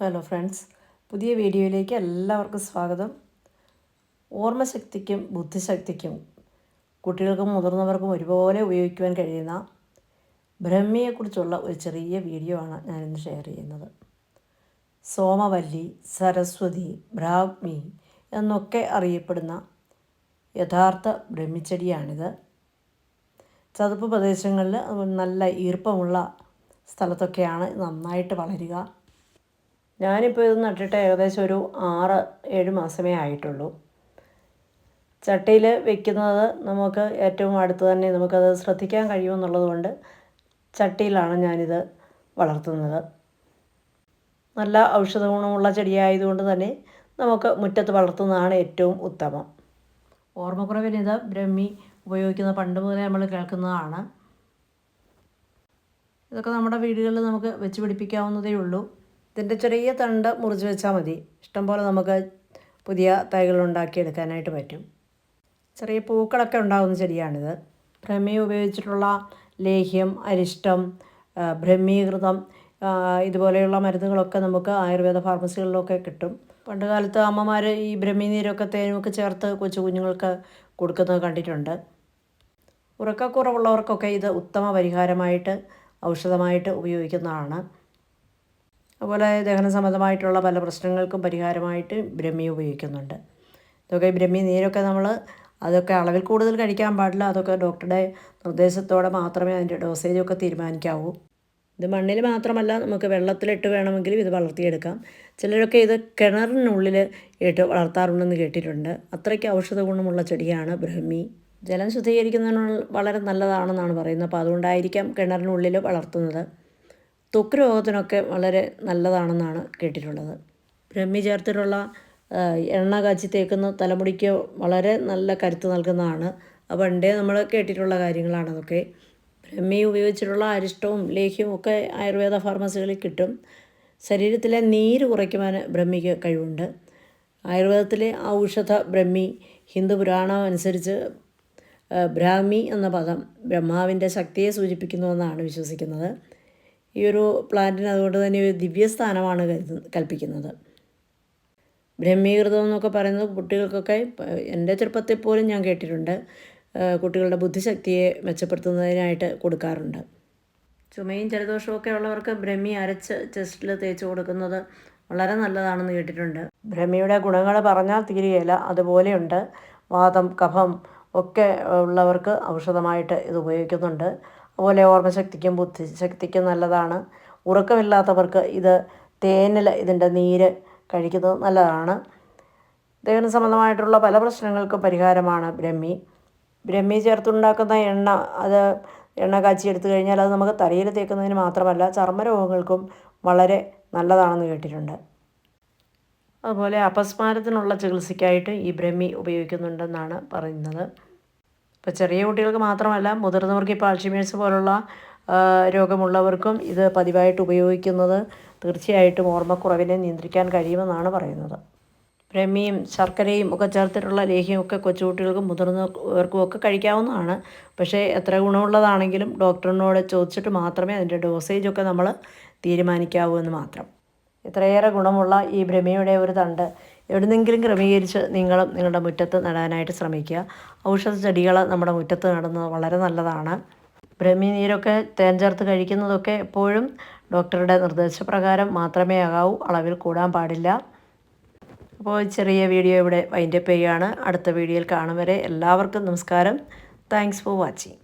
Hello friends പുതിയ വീഡിയോയിലേക്ക് എല്ലാവർക്കും സ്വാഗതം. ഓർമ്മശക്തിക്കും ബുദ്ധിശക്തിക്കും കുട്ടികൾക്കും മുതിർന്നവർക്കും ഒരുപോലെ ഉപയോഗിക്കുവാൻ കഴിയുന്ന ബ്രഹ്മിയെക്കുറിച്ചുള്ള ഒരു ചെറിയ വീഡിയോ ആണ് ഞാനിന്ന് ഷെയർ ചെയ്യുന്നത്. സോമവല്ലി സരസ്വതി ബ്രാഹ്മി എന്നൊക്കെ അറിയപ്പെടുന്ന യഥാർത്ഥ ബ്രഹ്മിച്ചെടിയാണിത്. ചതുപ്പ് പ്രദേശങ്ങളിൽ നല്ല ഈർപ്പമുള്ള സ്ഥലത്തൊക്കെയാണ് നന്നായിട്ട് വളരുക. ഞാനിപ്പോൾ ഇത് നട്ടിട്ട് ഏകദേശം ഒരു ആറ് ഏഴ് മാസമേ ആയിട്ടുള്ളൂ. ചട്ടിയിൽ വെക്കുന്നത് നമുക്ക് ഏറ്റവും അടുത്ത് തന്നെ നമുക്കത് ശ്രദ്ധിക്കാൻ കഴിയുമെന്നുള്ളതുകൊണ്ട് ചട്ടിയിലാണ് ഞാനിത് വളർത്തുന്നത്. നല്ല ഔഷധ ഗുണമുള്ള ചെടിയായതുകൊണ്ട് തന്നെ നമുക്ക് മുറ്റത്ത് വളർത്തുന്നതാണ് ഏറ്റവും ഉത്തമം. ഓർമ്മക്കുറവിന് ഇത് ബ്രഹ്മി ഉപയോഗിക്കുന്ന പണ്ട് മുതലേ നമ്മൾ കേൾക്കുന്നതാണ്. ഇതൊക്കെ നമ്മുടെ വീടുകളിൽ നമുക്ക് വെച്ച് പിടിപ്പിക്കാവുന്നതേ ഉള്ളൂ. ഇതിന്റെ ചെറിയ തണ്ട് മുറിച്ച് വെച്ചാൽ മതി. ഇഷ്ടംപോലെ നമുക്ക് പുതിയ തൈകൾ ഉണ്ടാക്കിയെടുക്കാനായിട്ട് പറ്റും. ചെറിയ പൂക്കളൊക്കെ ഉണ്ടാകുന്ന ചെടിയാണിത്. ഭ്രമി ഉപയോഗിച്ചിട്ടുള്ള ലേഹ്യം അരിഷ്ടം ബ്രഹ്മീകൃതം ഇതുപോലെയുള്ള മരുന്നുകളൊക്കെ നമുക്ക് ആയുർവേദ ഫാർമസികളിലൊക്കെ കിട്ടും. പണ്ട് കാലത്ത് അമ്മമാർ ഈ ബ്രഹ്മി നീരൊക്കെ തേനുമൊക്കെ ചേർത്ത് കൊച്ചു കുഞ്ഞുങ്ങൾക്ക് കൊടുക്കുന്നത് കണ്ടിട്ടുണ്ട്. ഉറക്കക്കുറവുള്ളവർക്കൊക്കെ ഇത് ഉത്തമ പരിഹാരമായിട്ട് ഔഷധമായിട്ട് ഉപയോഗിക്കുന്നതാണ്. അതുപോലെ ദഹന സംബന്ധമായിട്ടുള്ള പല പ്രശ്നങ്ങൾക്കും പരിഹാരമായിട്ട് ബ്രഹ്മി ഉപയോഗിക്കുന്നുണ്ട്. ഇതൊക്കെ ബ്രഹ്മി നീരൊക്കെ നമ്മൾ അതൊക്കെ അളവിൽ കൂടുതൽ കഴിക്കാൻ പാടില്ല. അതൊക്കെ ഡോക്ടറുടെ നിർദ്ദേശത്തോടെ മാത്രമേ അതിന്റെ ഡോസേജൊക്കെ തീരുമാനിക്കാവൂ. ഇത് മണ്ണിൽ മാത്രമല്ല നമുക്ക് വെള്ളത്തിലിട്ട് വേണമെങ്കിലും ഇത് വളർത്തിയെടുക്കാം. ചിലരൊക്കെ ഇത് കിണറിനുള്ളിൽ ഇട്ട് വളർത്താറുണ്ടെന്ന് കേട്ടിട്ടുണ്ട്. അത്രയ്ക്ക് ഔഷധ ഗുണമുള്ള ചെടിയാണ് ബ്രഹ്മി. ജലം ശുദ്ധീകരിക്കുന്നതിന് വളരെ നല്ലതാണെന്നാണ് പറയുന്നത്. അപ്പോൾ അതുകൊണ്ടായിരിക്കാം കിണറിനുള്ളിൽ വളർത്തുന്നത്. ത്വക്ക് രോഗത്തിനൊക്കെ വളരെ നല്ലതാണെന്നാണ് കേട്ടിട്ടുള്ളത്. ബ്രഹ്മി ചേർത്തിട്ടുള്ള എണ്ണ കാച്ചി തേക്കുന്ന തലമുടിക്ക് വളരെ നല്ല കരുത്ത് നൽകുന്നതാണ്. പണ്ടേ നമ്മൾ കേട്ടിട്ടുള്ള കാര്യങ്ങളാണ് അതൊക്കെ. ബ്രഹ്മി ഉപയോഗിച്ചിട്ടുള്ള അരിഷ്ടവും ലേഹ്യവും ഒക്കെ ആയുർവേദ ഫാർമസികളിൽ കിട്ടും. ശരീരത്തിലെ നീര് കുറയ്ക്കുവാൻ ബ്രഹ്മിക്ക് കഴിവുണ്ട്. ആയുർവേദത്തിലെ ഔഷധ ബ്രഹ്മി ഹിന്ദു പുരാണം അനുസരിച്ച് ബ്രാഹ്മി എന്ന പദം ബ്രഹ്മാവിന്റെ ശക്തിയെ സൂചിപ്പിക്കുന്നുവെന്നാണ് വിശ്വസിക്കുന്നത്. ഈ ഒരു പ്ലാന്റിന് അതുകൊണ്ട് തന്നെ ഒരു ദിവ്യസ്ഥാനമാണ് കരുതു കൽപ്പിക്കുന്നത്. ബ്രഹ്മീകൃതം എന്നൊക്കെ പറയുന്നത് കുട്ടികൾക്കൊക്കെ എന്റെ ചെറുപ്പത്തിൽ പോലും ഞാൻ കേട്ടിട്ടുണ്ട്. കുട്ടികളുടെ ബുദ്ധിശക്തിയെ മെച്ചപ്പെടുത്തുന്നതിനായിട്ട് കൊടുക്കാറുണ്ട്. ചുമയും ജലദോഷവും ഒക്കെ ഉള്ളവർക്ക് ബ്രഹ്മി അരച്ച് ചെസ്റ്റിൽ തേച്ച് കൊടുക്കുന്നത് വളരെ നല്ലതാണെന്ന് കേട്ടിട്ടുണ്ട്. ബ്രഹ്മിയുടെ ഗുണങ്ങൾ പറഞ്ഞാൽ തീരുകയില്ല അതുപോലെയുണ്ട്. വാദം കഫം ഒക്കെ ഉള്ളവർക്ക് ഔഷധമായിട്ട് ഇത് ഉപയോഗിക്കുന്നുണ്ട്. അതുപോലെ ഓർമ്മശക്തിക്കും ബുദ്ധിശക്തിക്കും നല്ലതാണ്. ഉറക്കമില്ലാത്തവർക്ക് ഇത് തേനിൽ ഇതിന്റെ നീര് കഴിക്കുന്നത് നല്ലതാണ്. ദഹന സംബന്ധമായിട്ടുള്ള പല പ്രശ്നങ്ങൾക്കും പരിഹാരമാണ് ബ്രഹ്മി. ബ്രഹ്മി ചേർത്തുണ്ടാക്കുന്ന എണ്ണ അത് എണ്ണ കാച്ചി എടുത്തു കഴിഞ്ഞാൽ അത് നമുക്ക് തലയിൽ തേക്കുന്നതിന് മാത്രമല്ല ചർമ്മരോഗങ്ങൾക്കും വളരെ നല്ലതാണെന്ന് കേട്ടിട്ടുണ്ട്. അതുപോലെ അപസ്മാരത്തിനുള്ള ചികിത്സയ്ക്കായിട്ട് ഈ ബ്രഹ്മി ഉപയോഗിക്കുന്നുണ്ടെന്നാണ് പറയുന്നത്. ഇപ്പോൾ ചെറിയ കുട്ടികൾക്ക് മാത്രമല്ല മുതിർന്നവർക്ക് ഇപ്പോൾ അൾഷിമേഴ്സ് പോലുള്ള രോഗമുള്ളവർക്കും ഇത് പതിവായിട്ട് ഉപയോഗിക്കുന്നത് തീർച്ചയായിട്ടും ഓർമ്മക്കുറവിനെ നിയന്ത്രിക്കാൻ കഴിയുമെന്നാണ് പറയുന്നത്. ബ്രഹ്മിയും ശർക്കരയും ഒക്കെ ചേർത്തിട്ടുള്ള ലേഹ്യമൊക്കെ കൊച്ചുകുട്ടികൾക്കും മുതിർന്നവർക്കും ഒക്കെ കഴിക്കാവുന്നതാണ്. പക്ഷേ എത്ര ഗുണമുള്ളതാണെങ്കിലും ഡോക്ടറിനോട് ചോദിച്ചിട്ട് മാത്രമേ അതിന്റെ ഡോസേജൊക്കെ നമ്മൾ തീരുമാനിക്കാവൂ എന്ന് മാത്രം. ഇത്രയേറെ ഗുണമുള്ള ഈ ഭ്രമിയുടെ ഒരു തണ്ട് എവിടുന്നെങ്കിലും ക്രമീകരിച്ച് നിങ്ങളും നിങ്ങളുടെ മുറ്റത്ത് നടാനായിട്ട് ശ്രമിക്കുക. ഔഷധ ചെടികൾ നമ്മുടെ മുറ്റത്ത് നടുന്നത് വളരെ നല്ലതാണ്. ബ്രഹ്മി നീരൊക്കെ തേൻ ചേർത്ത് കഴിക്കുന്നതൊക്കെ എപ്പോഴും ഡോക്ടറുടെ നിർദ്ദേശപ്രകാരം മാത്രമേ ആകാവൂ അളവിൽ കൂടാൻ പാടില്ല. അപ്പോൾ ചെറിയ വീഡിയോ ഇവിടെ വൈൻഡപ്പ് ചെയ്യുകയാണ്. അടുത്ത വീഡിയോയിൽ കാണും വരെ എല്ലാവർക്കും നമസ്കാരം. Thanks for watching.